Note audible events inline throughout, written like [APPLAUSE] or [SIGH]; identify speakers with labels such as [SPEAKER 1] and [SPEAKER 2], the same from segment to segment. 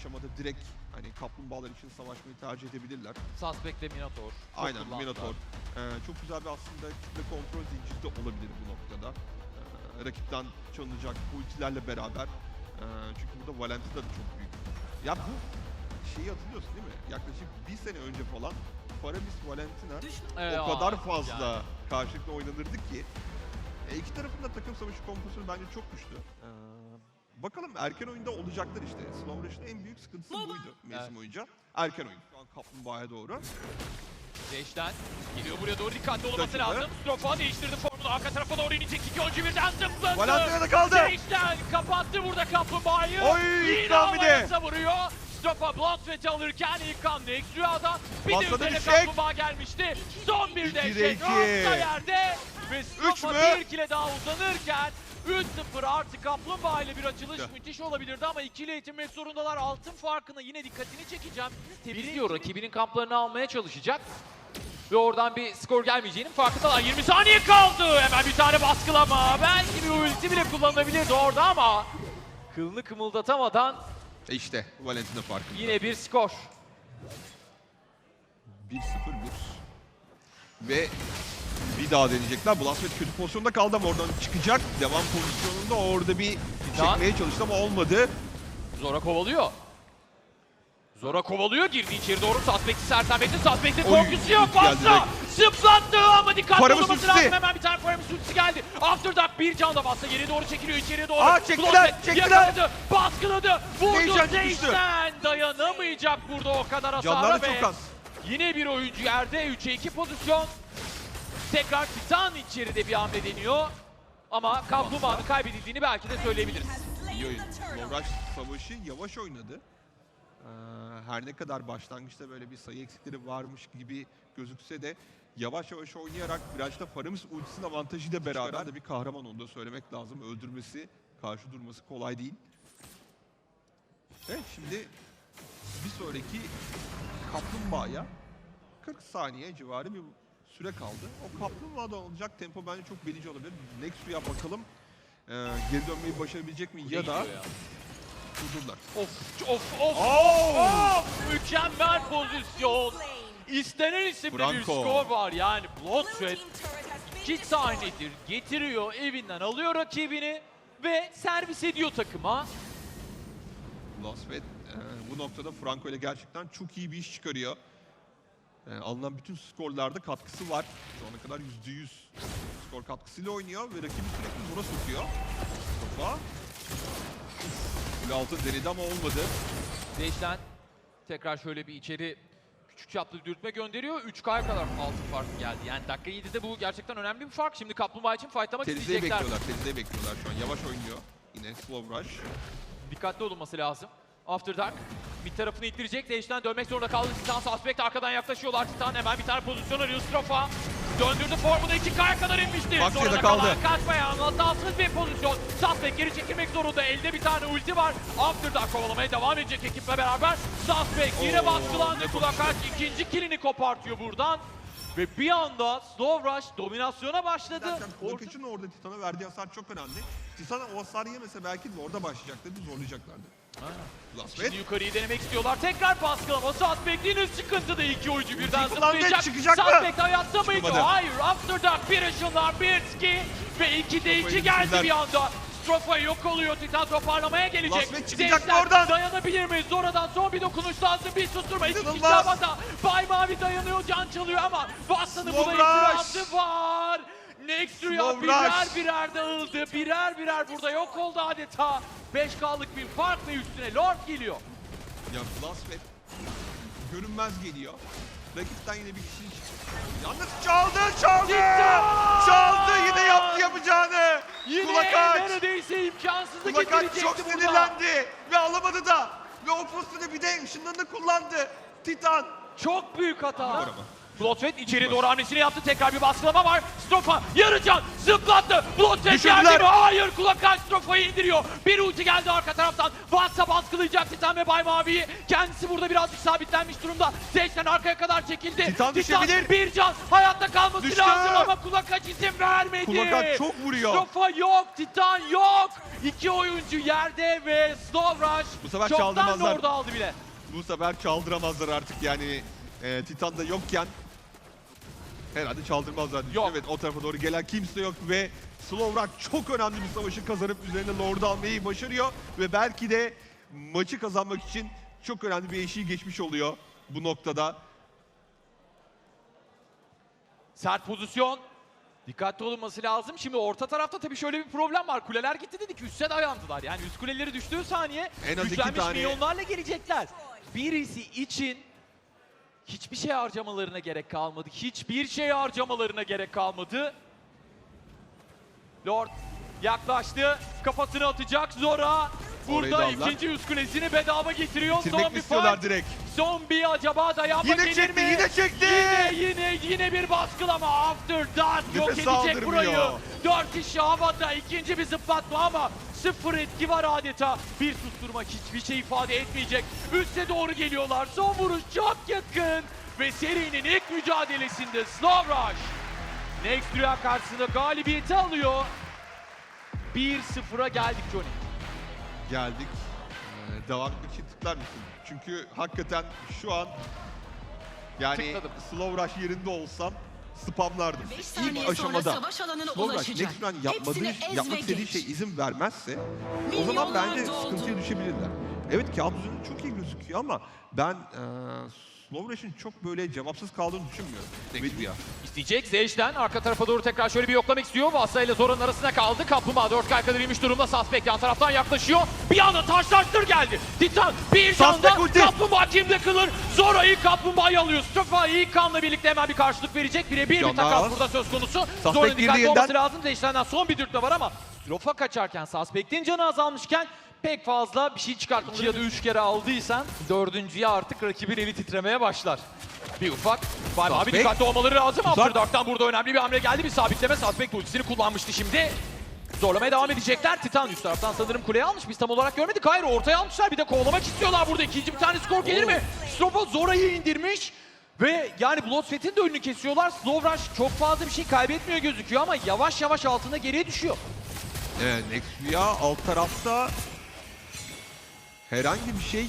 [SPEAKER 1] aşamada direkt hani kaplumbağalar için savaşmayı tercih edebilirler.
[SPEAKER 2] Suspect ve Minotaur. çok
[SPEAKER 1] Aynen
[SPEAKER 2] kullandılar.
[SPEAKER 1] Minotaur. Ee, çok güzel bir aslında kitle kontrol zinciri de olabilir bu noktada. Ee, rakipten çalınacak ultilerle beraber. Ee, çünkü burada Valentina da çok büyük. Ya bu şeyi hatırlıyorsun değil mi? Yaklaşık bir sene önce falan Faramis Valentina
[SPEAKER 2] Evet,
[SPEAKER 1] o kadar fazla
[SPEAKER 2] yani.
[SPEAKER 1] karşılıklı oynanırdı ki. E, iki tarafın da takım savaşı kompozisyonu bence çok güçlü. Ee, bakalım erken oyunda olacaklar işte. Slow Rush'ın en büyük sıkıntısı buydu mevsim
[SPEAKER 2] Evet.
[SPEAKER 1] boyunca. Erken oyun. Şu an kaplumbağaya doğru.
[SPEAKER 2] Zeş'ten geliyor buraya doğru dikkatli olması lazım. Strofa değiştirdi formunu. Arka tarafa doğru inecek. İki oyuncu birden zıpladı.
[SPEAKER 1] Valentina'da kaldı.
[SPEAKER 2] Zeş'ten kapattı burada kaplumbağayı.
[SPEAKER 1] Oy,
[SPEAKER 2] Yine havaya
[SPEAKER 1] de.
[SPEAKER 2] savuruyor. Strofa Bloodfet'i alırken İlkan Next Rüya'dan bir de
[SPEAKER 1] Patladı
[SPEAKER 2] üzerine
[SPEAKER 1] bir şey.
[SPEAKER 2] kaplumbağa gelmişti. Son bir de
[SPEAKER 1] de
[SPEAKER 2] şey.
[SPEAKER 1] iki.
[SPEAKER 2] Orta yerde. Ve Strofa bir kile daha uzanırken 3-0 artı kaplumbağa ile bir açılış
[SPEAKER 1] Ya.
[SPEAKER 2] müthiş olabilirdi ama ikili eğitilmek zorundalar. Altın farkına yine dikkatini çekeceğim. Biliyor rakibinin kamplarını almaya çalışacak. Ve oradan bir skor gelmeyeceğinin farkındalar. 20 saniye kaldı. Hemen bir tane baskılama. Belki bir ulti bile kullanılabilirdi orada ama kılını kımıldatamadan
[SPEAKER 1] E işte Valentina farkı.
[SPEAKER 2] yine bir skor.
[SPEAKER 1] 1-0 Ve bir daha deneyecekler. Blasphemy kötü pozisyonda kaldı ama oradan çıkacak. Devam pozisyonunda orada bir
[SPEAKER 2] daha.
[SPEAKER 1] çekmeye çalıştı ama olmadı.
[SPEAKER 2] Zora kovalıyor. Zora kovalıyor. Girdi içeri doğru. Suspect'i sersemletti. Suspect'in korkusu yok fazla. Zıplattı ama dikkatli
[SPEAKER 1] Paramus
[SPEAKER 2] olması
[SPEAKER 1] ultisi.
[SPEAKER 2] lazım. Hemen bir tane Paramus ultisi geldi. After Dark bir can da bassa geri doğru çekiliyor. içeriye doğru.
[SPEAKER 1] Aa, çektiler,
[SPEAKER 2] Bloodbath
[SPEAKER 1] çektiler.
[SPEAKER 2] Yakaladı. Baskıladı. Vurdu.
[SPEAKER 1] Zeyşan
[SPEAKER 2] dayanamayacak burada o kadar hasara
[SPEAKER 1] Canları çok az.
[SPEAKER 2] Yine bir oyuncu yerde 3'e 2 pozisyon. Tekrar Titan içeride bir hamle deniyor. Ama Kaplumbağa'nın kaybedildiğini belki de söyleyebiliriz.
[SPEAKER 1] İyi oyun. Lovraş savaşı yavaş oynadı. Ee, her ne kadar başlangıçta böyle bir sayı eksikleri varmış gibi gözükse de yavaş yavaş oynayarak biraz da Faramis ultisinin avantajıyla beraber de bir kahraman onu da söylemek lazım. Öldürmesi, karşı durması kolay değil. Evet şimdi bir sonraki kaplumbağaya 40 saniye civarı bir süre kaldı. O kaplumbağadan olacak tempo bence çok belici olabilir. Nexus'a bakalım. Ee, geri dönmeyi başarabilecek mi ya da durdurlar.
[SPEAKER 2] Of of of
[SPEAKER 1] Oo!
[SPEAKER 2] of mükemmel pozisyon. İstenen isimde bir
[SPEAKER 1] Franco.
[SPEAKER 2] skor var yani Bloodshot 2 saniyedir getiriyor evinden alıyor rakibini ve servis ediyor takıma.
[SPEAKER 1] Lasvet e, bu noktada Franco ile gerçekten çok iyi bir iş çıkarıyor. E, alınan bütün skorlarda katkısı var. Şu ana kadar %100 skor katkısıyla oynuyor ve rakibi sürekli zora sokuyor. Mustafa. Kule altın denedi ama olmadı.
[SPEAKER 2] Değişten tekrar şöyle bir içeri küçük çaplı dürtme gönderiyor. 3K'ya kadar altın farkı geldi. Yani dakika 7'de bu gerçekten önemli bir fark. Şimdi Kaplumbağa için fightlamak
[SPEAKER 1] Terizeyi
[SPEAKER 2] isteyecekler.
[SPEAKER 1] bekliyorlar, terizeyi bekliyorlar şu an. Yavaş oynuyor. Yine slow rush.
[SPEAKER 2] Dikkatli olunması lazım. After Dark bir tarafını ittirecek. Değişten dönmek zorunda kaldı. Titan Suspect arkadan yaklaşıyorlar. Titan hemen bir tane pozisyon arıyor. Strofa döndürdü formunu 2K'ya kadar inmişti.
[SPEAKER 1] Baksiyede
[SPEAKER 2] Sonra da
[SPEAKER 1] kaldı.
[SPEAKER 2] kalan kaçmayan hatasız bir pozisyon. Suspect geri çekilmek zorunda. Elde bir tane ulti var. After Dark kovalamaya devam edecek ekiple beraber. Suspect yine baskılandı. Kulak aç ikinci kilini kopartıyor buradan. Ve bir anda Slow Rush dominasyona başladı.
[SPEAKER 1] Derken
[SPEAKER 2] Orta-
[SPEAKER 1] orada Titan'a verdiği hasar çok önemli. Titan'a o hasar yemese belki de orada başlayacaklardı, zorlayacaklardı.
[SPEAKER 2] Şimdi yukarıyı denemek istiyorlar. Tekrar baskılama. Suspect yine sıkıntıda iki oyuncu birden zıplayacak.
[SPEAKER 1] çıkacak mı?
[SPEAKER 2] Suspect hayatta mıydı? Hayır. After Dark bir ışınlar, bir ski ve iki de iki geldi bir anda. Strofa yok oluyor. Titan toparlamaya gelecek.
[SPEAKER 1] Lasvet çıkacak
[SPEAKER 2] Gençler
[SPEAKER 1] oradan.
[SPEAKER 2] Dayanabilir miyiz? Zora'dan son bir dokunuş lazım. Bir susturma. İki kişi havada. Bay Mavi dayanıyor. Can çalıyor ama Watson'ın buna itirazı var. Next Rüya
[SPEAKER 1] Slow
[SPEAKER 2] birer birer dağıldı. Birer birer burada yok oldu adeta. 5K'lık bir fark ve üstüne Lord geliyor.
[SPEAKER 1] Ya Blasphemy görünmez geliyor. Rakipten yine bir kişi Yalnız çaldı, çaldı!
[SPEAKER 2] Titan!
[SPEAKER 1] Çaldı, yine yaptı yapacağını!
[SPEAKER 2] Yine
[SPEAKER 1] Kulak aç!
[SPEAKER 2] neredeyse imkansızı
[SPEAKER 1] Kulak aç
[SPEAKER 2] getirecekti
[SPEAKER 1] çok
[SPEAKER 2] burada.
[SPEAKER 1] sinirlendi ve alamadı da. Ve o bir de ışınlarını kullandı. Titan.
[SPEAKER 2] Çok büyük hata. Bloodfett içeri doğru hamlesini yaptı. Tekrar bir baskılama var. Strofa yarıcan zıplattı.
[SPEAKER 1] Düşürdüler.
[SPEAKER 2] geldi mi? Hayır kulak aç Strofa'yı indiriyor. Bir ulti geldi arka taraftan. Vatsa baskılayacak Titan ve Bay Mavi'yi. Kendisi burada birazcık sabitlenmiş durumda. Zeyş'ten arkaya kadar çekildi.
[SPEAKER 1] Titan düşebilir.
[SPEAKER 2] bir can hayatta kalması
[SPEAKER 1] Düştü.
[SPEAKER 2] lazım ama kulak aç izin vermedi.
[SPEAKER 1] Kulak aç çok vuruyor.
[SPEAKER 2] Strofa yok, Titan yok. İki oyuncu yerde ve Slow Rush
[SPEAKER 1] Bu sefer
[SPEAKER 2] çoktan
[SPEAKER 1] çaldırmazlar.
[SPEAKER 2] orada aldı bile.
[SPEAKER 1] Bu sefer çaldıramazlar artık yani e, Titan da yokken herhalde çaldırmazlar. diye
[SPEAKER 2] Yok.
[SPEAKER 1] Evet o tarafa doğru gelen kimse yok ve Slovrak çok önemli bir savaşı kazanıp üzerine Lord'u almayı başarıyor ve belki de maçı kazanmak için çok önemli bir eşiği geçmiş oluyor bu noktada.
[SPEAKER 2] Sert pozisyon. Dikkatli olunması lazım. Şimdi orta tarafta tabii şöyle bir problem var. Kuleler gitti dedik. Üste dayandılar. Yani üst kuleleri düştüğü saniye
[SPEAKER 1] En az
[SPEAKER 2] güçlenmiş
[SPEAKER 1] tane-
[SPEAKER 2] milyonlarla gelecekler. Birisi için hiçbir şey harcamalarına gerek kalmadı. Hiçbir şey harcamalarına gerek kalmadı. Lord yaklaştı. Kafasını atacak Zora.
[SPEAKER 1] Orayı da
[SPEAKER 2] Burada ikinci üst kulesini bedava getiriyor.
[SPEAKER 1] Bitirmek
[SPEAKER 2] Son
[SPEAKER 1] mi
[SPEAKER 2] bir
[SPEAKER 1] istiyorlar
[SPEAKER 2] fight.
[SPEAKER 1] direkt?
[SPEAKER 2] Son bir acaba dayanma
[SPEAKER 1] Yine
[SPEAKER 2] gelir
[SPEAKER 1] çekti,
[SPEAKER 2] mi?
[SPEAKER 1] yine çekti.
[SPEAKER 2] Yine yine yine bir baskılama. After Dark yok
[SPEAKER 1] Nefes
[SPEAKER 2] edecek burayı. Dört kişi havada. ikinci bir zıplatma ama sıfır etki var adeta. Bir susturma hiçbir şey ifade etmeyecek. Üste doğru geliyorlar. Son vuruş çok yakın. Ve serinin ilk mücadelesinde Slow Rush. Next Rüya karşısında galibiyeti alıyor. 1-0'a geldik Johnny.
[SPEAKER 1] Geldik. Ee, devam etmek için tıklar mısın? Çünkü hakikaten şu an yani
[SPEAKER 2] Tıkladım.
[SPEAKER 1] Slow Rush yerinde olsam spamlardım.
[SPEAKER 3] 5 saniye
[SPEAKER 1] İlk
[SPEAKER 3] sonra
[SPEAKER 1] aşamada
[SPEAKER 3] savaş alanına ulaşacak.
[SPEAKER 1] Next'den yapmadığı,
[SPEAKER 3] Hepsini ez
[SPEAKER 1] yapmak
[SPEAKER 3] ve
[SPEAKER 1] istediği
[SPEAKER 3] geç.
[SPEAKER 1] şey izin vermezse o zaman
[SPEAKER 3] Milyonlar
[SPEAKER 1] bence
[SPEAKER 3] doldu.
[SPEAKER 1] sıkıntıya düşebilirler. Evet kağıt üzerinde çok iyi gözüküyor ama ben e, Slow Rush'ın çok böyle cevapsız kaldığını düşünmüyorum. Ya.
[SPEAKER 2] İsteyecek Zeyş'ten arka tarafa doğru tekrar şöyle bir yoklamak istiyor. Vassa ile Zora'nın arasında kaldı. Kaplumbağa 4 kay kadar inmiş durumda. Suspect yan taraftan yaklaşıyor. Bir anda taşlaştır geldi. Titan bir
[SPEAKER 1] ulti.
[SPEAKER 2] Kaplumbağa kimde kılır? Zora ilk Kaplumbağa'yı alıyor. İlk kanla birlikte hemen bir karşılık verecek. Birebir bir takas burada söz konusu. Zora'nın dikkatli olması lazım. Zeyş'ten son bir dürtme var ama Strofa kaçarken Suspect'in canı azalmışken pek fazla bir şey çıkartmadı. ya da üç kere aldıysan dördüncüye artık rakibin eli titremeye başlar. Bir ufak. Bay abi dikkatli olmaları lazım.
[SPEAKER 1] Uzak.
[SPEAKER 2] After Dark'tan burada önemli bir hamle geldi. Bir sabitleme. Suspect ultisini kullanmıştı şimdi. Zorlamaya devam edecekler. Titan üst taraftan sanırım kuleyi almış. Biz tam olarak görmedik. Hayır ortaya almışlar. Bir de kovalamak istiyorlar burada. İkinci bir tane skor gelir mi? Stropo Zora'yı indirmiş. Ve yani Bloodfett'in de önünü kesiyorlar. Slow Rush çok fazla bir şey kaybetmiyor gözüküyor ama yavaş yavaş altında geriye düşüyor.
[SPEAKER 1] Evet Nexia alt tarafta herhangi bir şey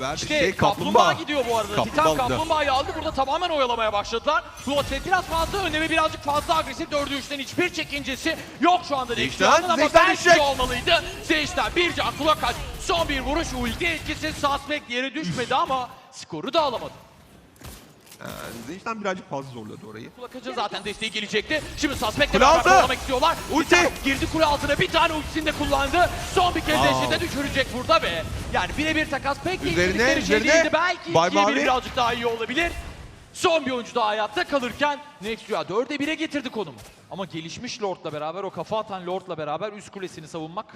[SPEAKER 1] verdi
[SPEAKER 2] İşte
[SPEAKER 1] şey
[SPEAKER 2] kaplumbağa. gidiyor bu arada. Titan
[SPEAKER 1] Kaplumbağa gidiyor.
[SPEAKER 2] kaplumbağayı aldı. Burada tamamen oyalamaya başladılar. Bloodfett biraz fazla önde ve birazcık fazla agresif. Dördü üçten hiçbir çekincesi yok şu anda Nexia'nın ama belki olmalıydı. Zeyş'ten bir can kulak aç. Son bir vuruş ulti etkisi. Suspect yere düşmedi ama skoru da alamadı.
[SPEAKER 1] Zenç'ten birazcık fazla zorladı orayı.
[SPEAKER 2] Kulak açı zaten desteği gelecekti. Şimdi Suspect'le
[SPEAKER 1] Kule
[SPEAKER 2] beraber
[SPEAKER 1] altı.
[SPEAKER 2] kovalamak istiyorlar.
[SPEAKER 1] Ulti.
[SPEAKER 2] Girdi kule altına bir tane ultisini de kullandı. Son bir kez
[SPEAKER 1] Wow.
[SPEAKER 2] eşinde düşürecek burada ve yani birebir takas pek de
[SPEAKER 1] Üzerine,
[SPEAKER 2] istedikleri şey
[SPEAKER 1] üzerine.
[SPEAKER 2] değildi. Belki
[SPEAKER 1] Bay
[SPEAKER 2] ikiye bir
[SPEAKER 1] Mavi.
[SPEAKER 2] birazcık daha iyi olabilir. Son bir oyuncu daha hayatta kalırken Nexia 4'e 1'e getirdi konumu. Ama gelişmiş Lord'la beraber o kafa atan Lord'la beraber üst kulesini savunmak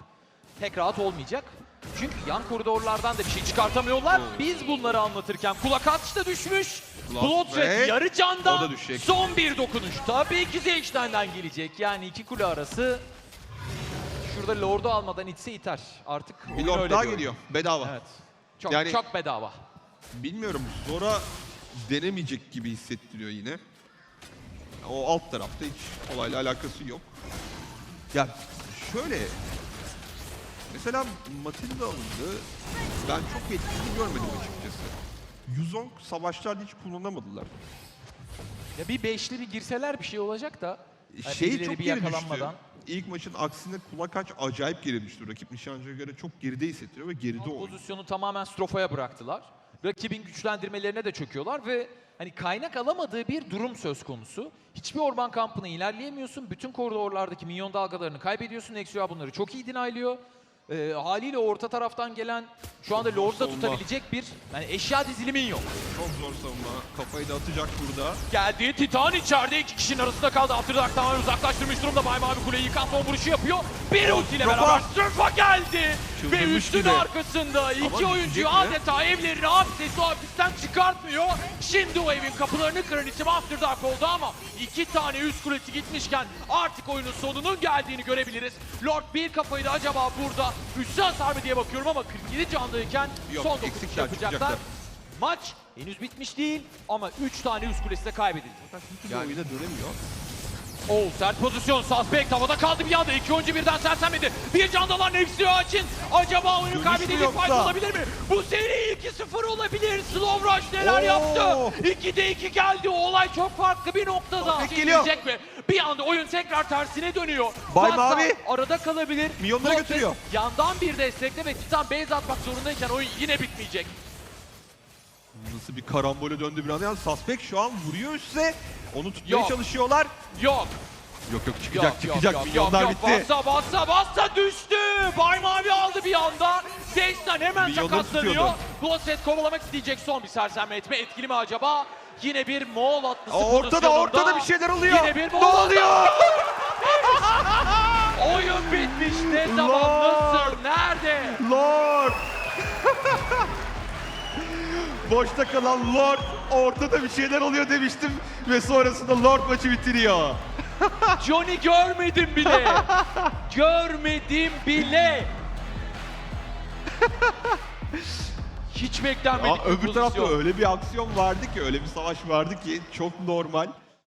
[SPEAKER 2] pek rahat olmayacak. Çünkü yan koridorlardan da bir şey çıkartamıyorlar. Biz bunları anlatırken kulak atışta düşmüş.
[SPEAKER 1] Kulak
[SPEAKER 2] Bloodred yarı
[SPEAKER 1] o da düşecek.
[SPEAKER 2] son bir dokunuş. Tabii ki Zeyş'ten gelecek. Yani iki kule arası şurada Lord'u almadan itse iter. Artık
[SPEAKER 1] Bir
[SPEAKER 2] oyun
[SPEAKER 1] lord
[SPEAKER 2] öyle
[SPEAKER 1] daha
[SPEAKER 2] diyor.
[SPEAKER 1] geliyor bedava.
[SPEAKER 2] Evet. Çok
[SPEAKER 1] Yani-
[SPEAKER 2] çok bedava.
[SPEAKER 1] Bilmiyorum Zora denemeyecek gibi hissettiriyor yine. O alt tarafta hiç olayla alakası yok. Ya şöyle mesela Matilda alındı. Ben çok etkili görmedim açıkçası. Yuzong savaşlarda hiç kullanamadılar.
[SPEAKER 2] Ya bir beşli bir girseler bir şey olacak da. Yani
[SPEAKER 1] Şey çok
[SPEAKER 2] bir
[SPEAKER 1] geri düştü. İlk maçın aksine kulak aç acayip geri düştü. Rakip nişancıya göre çok geride hissettiriyor ve geride oynuyor.
[SPEAKER 2] Pozisyonu tamamen Strofa'ya bıraktılar. Rakibin güçlendirmelerine de çöküyorlar ve hani kaynak alamadığı bir durum söz konusu. Hiçbir orman kampına ilerleyemiyorsun. Bütün koridorlardaki minyon dalgalarını kaybediyorsun. Nexia bunları çok iyi dinaylıyor. Ee, haliyle orta taraftan gelen şu anda Lord'u da
[SPEAKER 1] savunma.
[SPEAKER 2] tutabilecek bir yani eşya dizilimin yok.
[SPEAKER 1] Çok zor savunma. Kafayı da atacak burada.
[SPEAKER 2] Geldi Titan içeride iki kişinin arasında kaldı. Afterdark tamamen uzaklaştırmış durumda. Bay Mavi kuleyi yıkan son vuruşu yapıyor. Bir ultiyle beraber Sırfa geldi. Ve
[SPEAKER 1] Çıldırmış
[SPEAKER 2] üstün
[SPEAKER 1] gibi.
[SPEAKER 2] arkasında iki
[SPEAKER 1] düşecek
[SPEAKER 2] oyuncuyu
[SPEAKER 1] mi?
[SPEAKER 2] adeta evlerini hapsesi o hapisten çıkartmıyor. Şimdi o evin kapılarını kıran isim Afterdark oldu ama iki tane üst kulesi gitmişken artık oyunun sonunun geldiğini görebiliriz. Lord bir kafayı da acaba burada üstü hasar mı diye bakıyorum ama 47 candayken
[SPEAKER 1] Yok,
[SPEAKER 2] son dokunuş
[SPEAKER 1] eksikler
[SPEAKER 2] yapacaklar.
[SPEAKER 1] çıkacaklar.
[SPEAKER 2] Maç henüz bitmiş değil ama 3 tane üst kulesi de kaybedildi.
[SPEAKER 1] Yani oyuna dönemiyor.
[SPEAKER 2] Oo sert pozisyon. Suspect havada kaldı bir anda. İki oyuncu birden sersemledi. Bir candalar nefsi için. Acaba oyunu kaybedecek fight olabilir mi? Bu seri 2-0 olabilir. Slow Rush neler
[SPEAKER 1] Oo.
[SPEAKER 2] yaptı? 2'de 2 geldi. Olay çok farklı bir noktada.
[SPEAKER 1] Suspect geliyor.
[SPEAKER 2] Mi? Bir anda oyun tekrar tersine dönüyor.
[SPEAKER 1] Bay
[SPEAKER 2] Watson
[SPEAKER 1] Mavi.
[SPEAKER 2] arada kalabilir.
[SPEAKER 1] Milyonları
[SPEAKER 2] Process
[SPEAKER 1] götürüyor.
[SPEAKER 2] Yandan bir destekle ve Titan base atmak zorundayken oyun yine bitmeyecek.
[SPEAKER 1] Nasıl bir karambole döndü bir anda. Yani Suspect şu an vuruyor üstüne. Onu tutmaya
[SPEAKER 2] Yok.
[SPEAKER 1] çalışıyorlar.
[SPEAKER 2] Yok.
[SPEAKER 1] Yok yok çıkacak
[SPEAKER 2] Yok,
[SPEAKER 1] çıkacak.
[SPEAKER 2] yok,
[SPEAKER 1] Milyonlar
[SPEAKER 2] yok,
[SPEAKER 1] bitti.
[SPEAKER 2] Bassa bassa bassa düştü. Bay Mavi aldı bir anda. Sexton hemen
[SPEAKER 1] Milyonları
[SPEAKER 2] sakatlanıyor. Bloodset kovalamak isteyecek son bir sersemle etme. Etkili mi acaba? Yine bir Moğol atlısı
[SPEAKER 1] Ortada
[SPEAKER 2] pozisyonunda.
[SPEAKER 1] ortada bir şeyler oluyor.
[SPEAKER 2] Yine bir
[SPEAKER 1] ne
[SPEAKER 2] Moğol
[SPEAKER 1] oluyor? [LAUGHS]
[SPEAKER 2] Oyun bitmiş. Ne zaman?
[SPEAKER 1] Lord.
[SPEAKER 2] Nasıl? Nerede?
[SPEAKER 1] Lord. Boşta kalan Lord ortada bir şeyler oluyor demiştim ve sonrasında Lord maçı bitiriyor. [LAUGHS]
[SPEAKER 2] Johnny görmedim bile. görmedim bile. Hiç beklenmedik
[SPEAKER 1] Aa,
[SPEAKER 2] bir
[SPEAKER 1] öbür tarafta
[SPEAKER 2] pozisyon.
[SPEAKER 1] öyle bir aksiyon vardı ki, öyle bir savaş vardı ki çok normal.